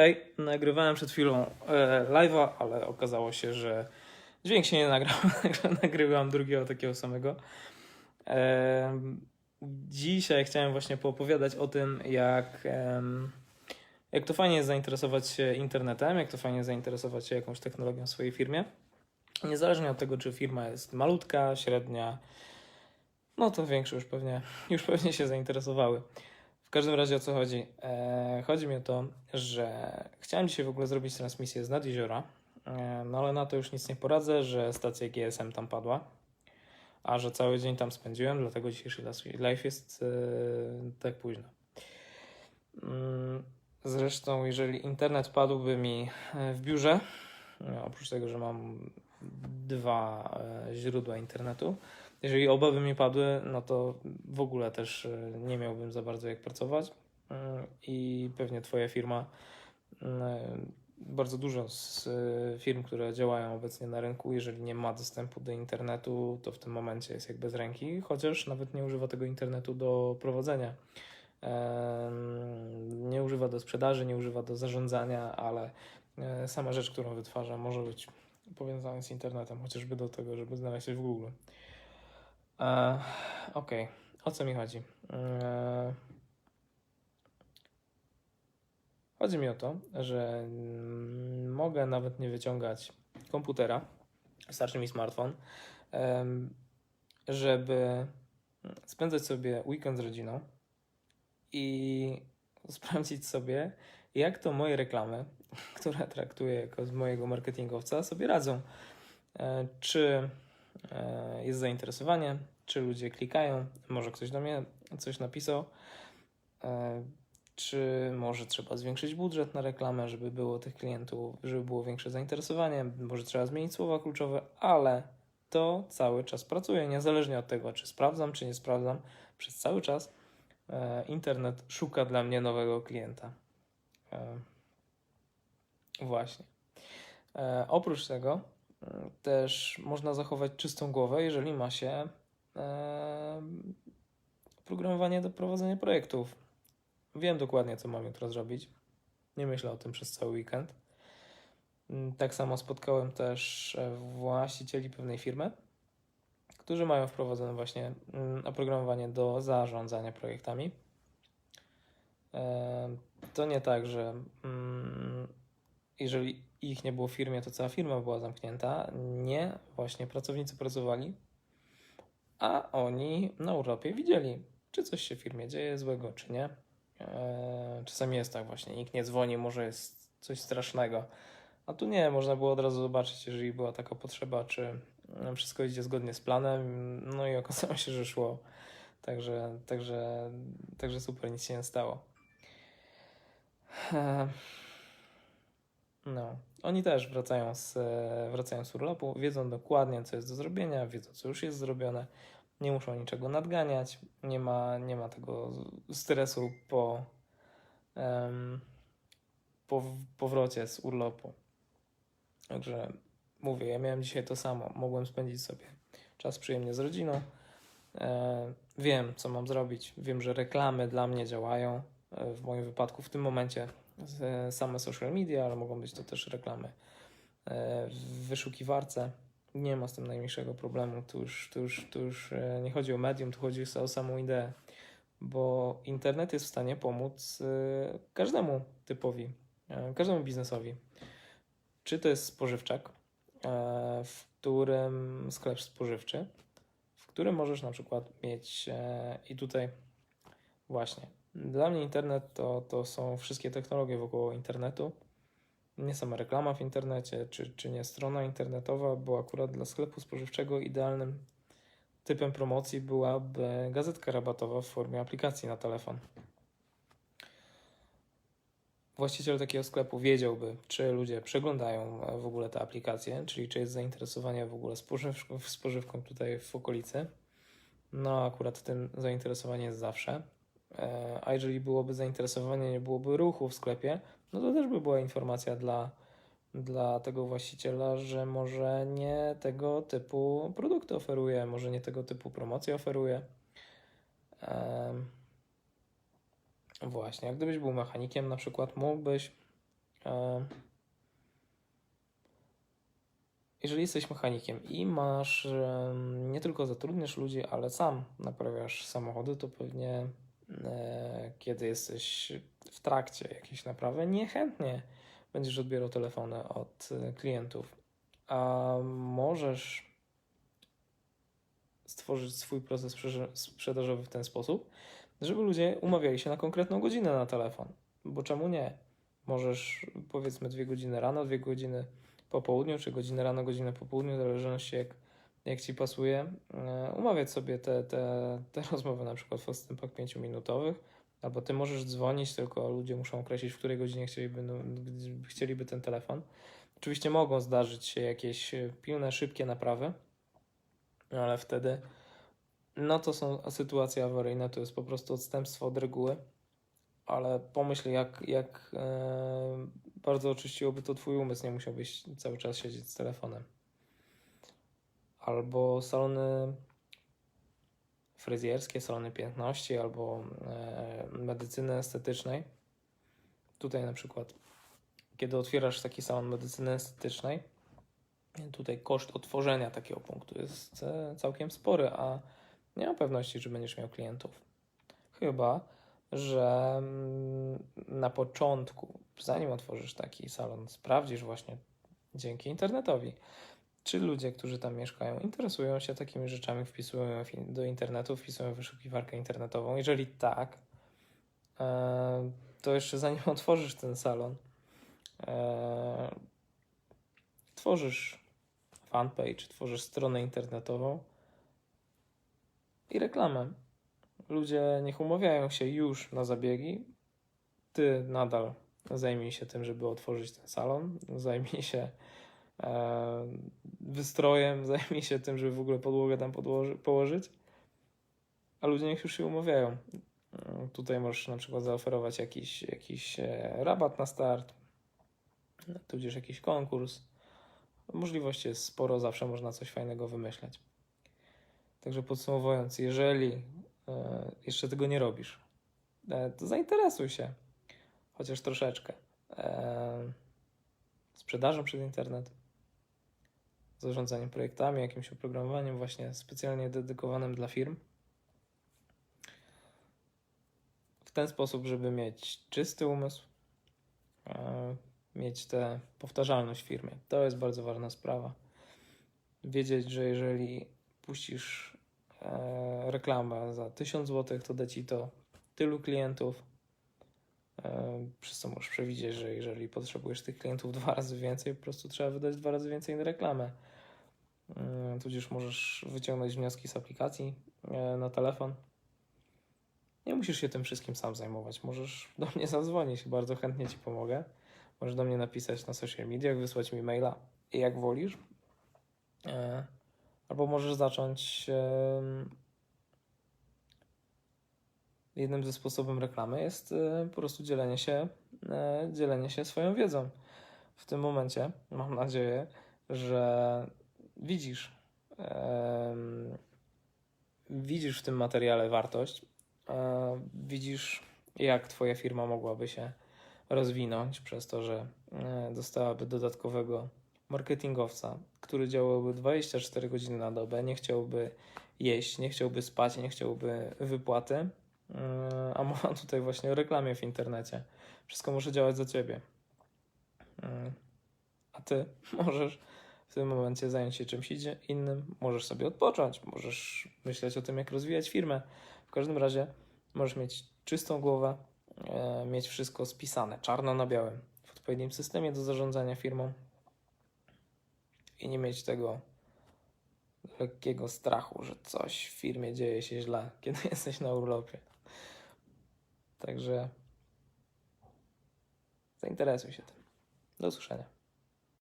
Hej, nagrywałem przed chwilą e, live'a, ale okazało się, że dźwięk się nie nagrał, także nagrywam drugiego takiego samego. E, dzisiaj chciałem właśnie poopowiadać o tym, jak, jak to fajnie jest zainteresować się internetem, jak to fajnie zainteresować się jakąś technologią w swojej firmie. Niezależnie od tego, czy firma jest malutka, średnia, no to większe już pewnie, już pewnie się zainteresowały. W każdym razie o co chodzi? E, chodzi mi o to, że chciałem dzisiaj w ogóle zrobić transmisję z nad jeziora, e, no ale na to już nic nie poradzę, że stacja GSM tam padła, a że cały dzień tam spędziłem, dlatego dzisiejszy live jest e, tak późno. Mm, Zresztą, jeżeli internet padłby mi e, w biurze, e, oprócz tego, że mam dwa e, źródła internetu, jeżeli oba by mi padły, no to w ogóle też e, nie miałbym za bardzo jak pracować E, i pewnie Twoja firma, e, bardzo dużo z e, firm, które działają obecnie na rynku, jeżeli nie ma dostępu do internetu, to w tym momencie jest jak bez ręki, chociaż nawet nie używa tego internetu do prowadzenia. Nie używa do sprzedaży, nie używa do zarządzania, ale sama rzecz, którą wytwarza, może być powiązana z internetem, chociażby do tego, żeby znaleźć coś w Google. E, Okej, o co mi chodzi? E, chodzi mi o to, że mm, mogę nawet nie wyciągać komputera, starczy mi smartfon, żeby spędzać sobie weekend z rodziną i sprawdzić sobie, jak to moje reklamy, które traktuję jako mojego marketingowca, sobie radzą. E, Czy jest zainteresowanie, czy ludzie klikają, może ktoś do mnie coś napisał, e, czy może trzeba zwiększyć budżet na reklamę, żeby było tych klientów, żeby było większe zainteresowanie, może trzeba zmienić słowa kluczowe, ale to cały czas pracuje, niezależnie od tego, czy sprawdzam, czy nie sprawdzam, przez cały czas e, internet szuka dla mnie nowego klienta. E, właśnie. E, oprócz tego też można zachować czystą głowę, jeżeli ma się e, programowanie do prowadzenia projektów. Wiem dokładnie, co mam jutro zrobić. Nie myślę o tym przez cały weekend. Mm, Tak samo spotkałem też e, właścicieli pewnej firmy, którzy mają wprowadzone właśnie mm, oprogramowanie do zarządzania projektami. E, To nie tak, że mm, jeżeli ich nie było w firmie, to cała firma była zamknięta. Nie, właśnie pracownicy pracowali, a oni na urlopie widzieli, czy coś się w firmie dzieje złego, czy nie. E, Czasami jest tak właśnie, nikt nie dzwoni, może jest coś strasznego. A tu nie, można było od razu zobaczyć, jeżeli była taka potrzeba, czy e, wszystko idzie zgodnie z planem. No i okazało się, że szło. Także, także, także super, nic się nie stało. E, No, oni też wracają z, e, wracają z urlopu, wiedzą dokładnie, co jest do zrobienia, wiedzą, co już jest zrobione, nie muszą niczego nadganiać, nie ma, nie ma tego stresu po, em, po powrocie z urlopu. Także mówię, ja miałem dzisiaj to samo. Mogłem spędzić sobie czas przyjemnie z rodziną. E, wiem, co mam zrobić. Wiem, że reklamy dla mnie działają. E, w moim wypadku w tym momencie same social media, ale mogą być to też reklamy e, w wyszukiwarce. Nie ma z tym najmniejszego problemu. Tu już, tu już, tu już e, nie chodzi o medium, tu chodzi o samą ideę, bo internet jest w stanie pomóc e, każdemu typowi, każdemu biznesowi. Czy to jest spożywczak, w którym sklep spożywczy, w którym możesz na przykład mieć i tutaj właśnie. Dla mnie internet to, to są wszystkie technologie wokół internetu. Nie sama reklama w internecie, czy, czy nie strona internetowa, bo akurat dla sklepu spożywczego idealnym typem promocji byłaby gazetka rabatowa w formie aplikacji na telefon. Właściciel takiego sklepu wiedziałby, czy ludzie przeglądają w ogóle te aplikacje, czyli czy jest zainteresowanie w ogóle spożywką, spożywką tutaj w okolicy. No, akurat tym zainteresowanie jest zawsze. E, A jeżeli byłoby zainteresowanie, nie byłoby ruchu w sklepie, no to też by była informacja dla, dla tego właściciela, że może nie tego typu produkty oferuje, może nie tego typu promocje oferuje. Właśnie, jak gdybyś był mechanikiem, na przykład mógłbyś Jeżeli jesteś mechanikiem i masz, nie tylko zatrudniasz ludzi, ale sam naprawiasz samochody, to pewnie kiedy jesteś w trakcie jakiejś naprawy, niechętnie będziesz odbierał telefony od e, klientów. A możesz stworzyć swój proces sprzedażowy w ten sposób, żeby ludzie umawiali się na konkretną godzinę na telefon. Bo czemu nie? Możesz powiedzmy dwie godziny rano, dwie godziny po południu, czy godzinę rano, godzinę po południu, w zależności jak, jak ci pasuje, e, umawiać sobie te, te, te rozmowy na przykład w odstępach 5-minutowych, albo ty możesz dzwonić, tylko ludzie muszą określić, w której godzinie chcieliby, no, chcieliby ten telefon. Oczywiście mogą zdarzyć się jakieś e, pilne, szybkie naprawy, ale wtedy no to są sytuacje awaryjne, to jest po prostu odstępstwo od reguły, ale pomyśl jak, jak e, bardzo oczyściłoby to twój umysł, nie musiałbyś cały czas siedzieć z telefonem. Albo salony fryzjerskie, salony piękności, albo e, medycyny estetycznej. Tutaj na przykład, kiedy otwierasz taki salon medycyny estetycznej, tutaj koszt otworzenia takiego punktu jest e, całkiem spory, a nie mam pewności, czy będziesz miał klientów. Chyba, że mm, na początku, zanim otworzysz taki salon, sprawdzisz właśnie dzięki internetowi, czy ludzie, którzy tam mieszkają, interesują się takimi rzeczami, wpisują do internetu, wpisują wyszukiwarkę internetową. Jeżeli tak, e, to jeszcze zanim otworzysz ten salon, e, tworzysz fanpage, tworzysz stronę internetową i reklamę. Ludzie niech umawiają się już na zabiegi. Ty nadal zajmij się tym, żeby otworzyć ten salon. Zajmij się wystrojem, zajmij się tym, żeby w ogóle podłogę tam podłoży, położyć. A ludzie niech już się umawiają. E, Tutaj możesz na przykład zaoferować jakiś, jakiś e, rabat na start, tudzież jakiś konkurs. Możliwości jest sporo, zawsze można coś fajnego wymyśleć. Także podsumowując, jeżeli e, jeszcze tego nie robisz, e, to zainteresuj się chociaż troszeczkę sprzedażą przez internet, zarządzaniem projektami, jakimś oprogramowaniem właśnie specjalnie dedykowanym dla firm. W ten sposób, żeby mieć czysty umysł, e, mieć tę powtarzalność w firmie. To jest bardzo ważna sprawa. Wiedzieć, że jeżeli puścisz e, reklamę za 1000 zł, to da ci to tylu klientów. E, przez co możesz przewidzieć, że jeżeli potrzebujesz tych klientów dwa razy więcej, po prostu trzeba wydać dwa razy więcej na reklamę. E, tudzież możesz wyciągnąć wnioski z aplikacji e, na telefon. Nie musisz się tym wszystkim sam zajmować. Możesz do mnie zadzwonić, bardzo chętnie ci pomogę. Możesz do mnie napisać na social mediach, wysłać mi maila, jak wolisz. Albo możesz zacząć. Jednym ze sposobów reklamy jest e, po prostu dzielenie się, e, dzielenie się swoją wiedzą. W tym momencie mam nadzieję, że widzisz, widzisz w tym materiale wartość, e, widzisz, jak Twoja firma mogłaby się rozwinąć przez to, że e, dostałaby dodatkowego marketingowca, który działałby 24 godziny na dobę, nie chciałby jeść, nie chciałby spać, nie chciałby wypłaty, a mowa tutaj właśnie o reklamie w internecie. Wszystko może działać za ciebie. Yy, A ty możesz w tym momencie zająć się czymś innym, możesz sobie odpocząć, możesz myśleć o tym, jak rozwijać firmę. W każdym razie możesz mieć czystą głowę, e, mieć wszystko spisane czarno na białym w odpowiednim systemie do zarządzania firmą i nie mieć tego lekkiego strachu, że coś w firmie dzieje się źle, kiedy jesteś na urlopie. Także zainteresuj się tym. Do usłyszenia.